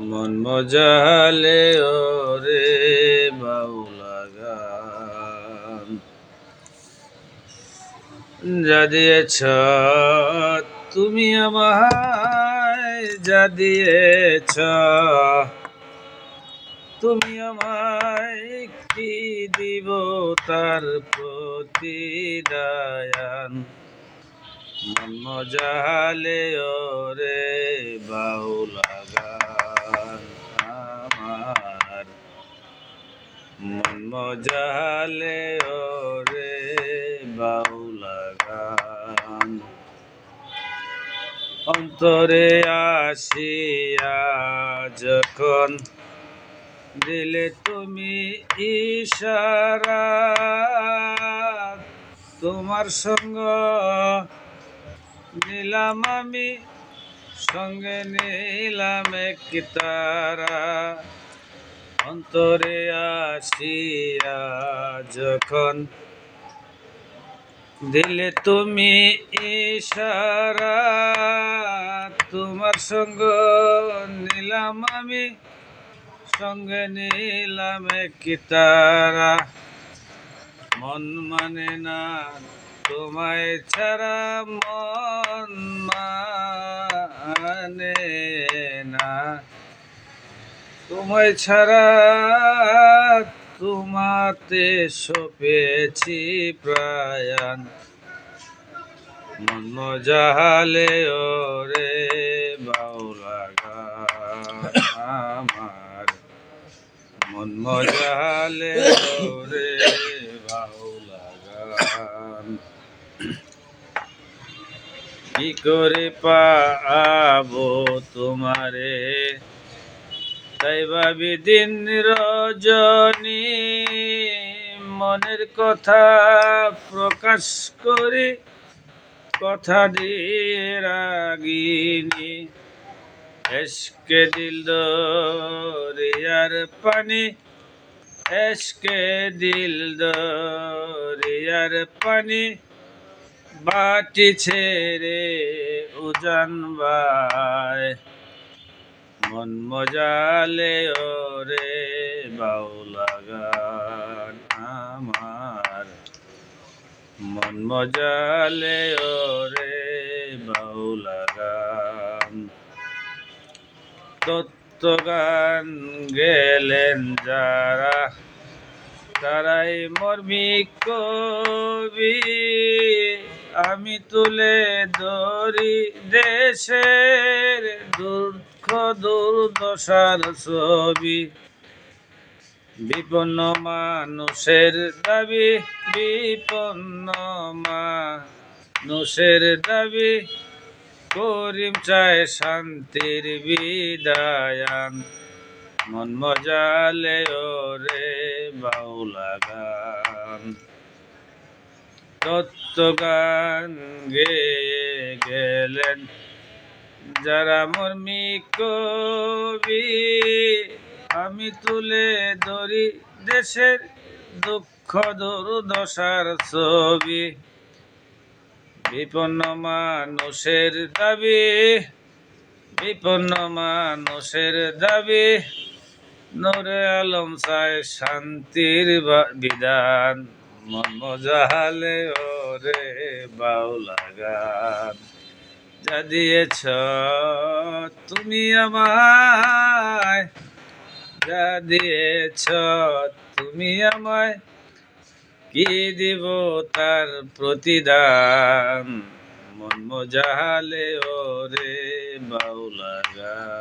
মন মজালে ওরে বাউলা গান। যা দিয়েছ তুমি আমায় যা দিয়েছ তুমি আমায় কি দিব তার প্রতিদায়ান? মন মজালে ওরে বাউলা গান আমার মন মজালে ওরে বাউলা অন্তরে আসিয়া যখন দিলে তুমি ইশারা, তোমার সঙ্গ নিলাম আমি, সঙ্গে নিলাম এক তারা। অন্তরে আসিয়া যখন দিলে তুমি ইশারা, তোমার সঙ্গ নিলাম আমি, সঙ্গে নিলাম এক তারা। মন মানে না, তোমায় ছাড়া মন মানে না। তোমায় ছাড়া তোমাতে সপেছি প্রায়ান মন মজালে ওরে বাউলা আমার। মন মজালে ওরে বাউলা গান। কি করে পাবো তোমারে? তাই ভাবি দিন রজনী, মনের কথা প্রকাশ করি, কথা দিয়ে রাগিনী। এসকে দিল দরিয়ার পানি, এসকে দিল দরিয়ার পানি, বাটি ছেড়ে উজান বায়। মন মজালে ওরে বাউলা গান আমার। মন মজালে ওরে বাউলা গান। তত্ত্ব গান গেলেন যারা, তারাই মর্মিক কবি। আমি তুলে ধরি দেশের দুর্দশার ছবি। বিপন্ন মানুষের দাবি, বিপন্ন মানুষের দাবি। করিম চায় শান্তির বিদায়ান। মন মজালে ওরে বাউলা গান। তত্ত্ব গান গেলেন যারা মর্মি কবি আমি তুলে ধরি দেশের দুঃখ দুর্দশার ছবি। বিপন্ন মানুষের দাবি, বিপন্ন মানুষের দাবি, নূরে আলম চায় শান্তির বিধান মন মজালে ওরে বাউলা গান। যা দিয়েছ, তুমি আমায় যা দিয়েছ, তুমি আমায় কি দিব তার প্রতিদান? মন মজালে ওরে বাউলা গান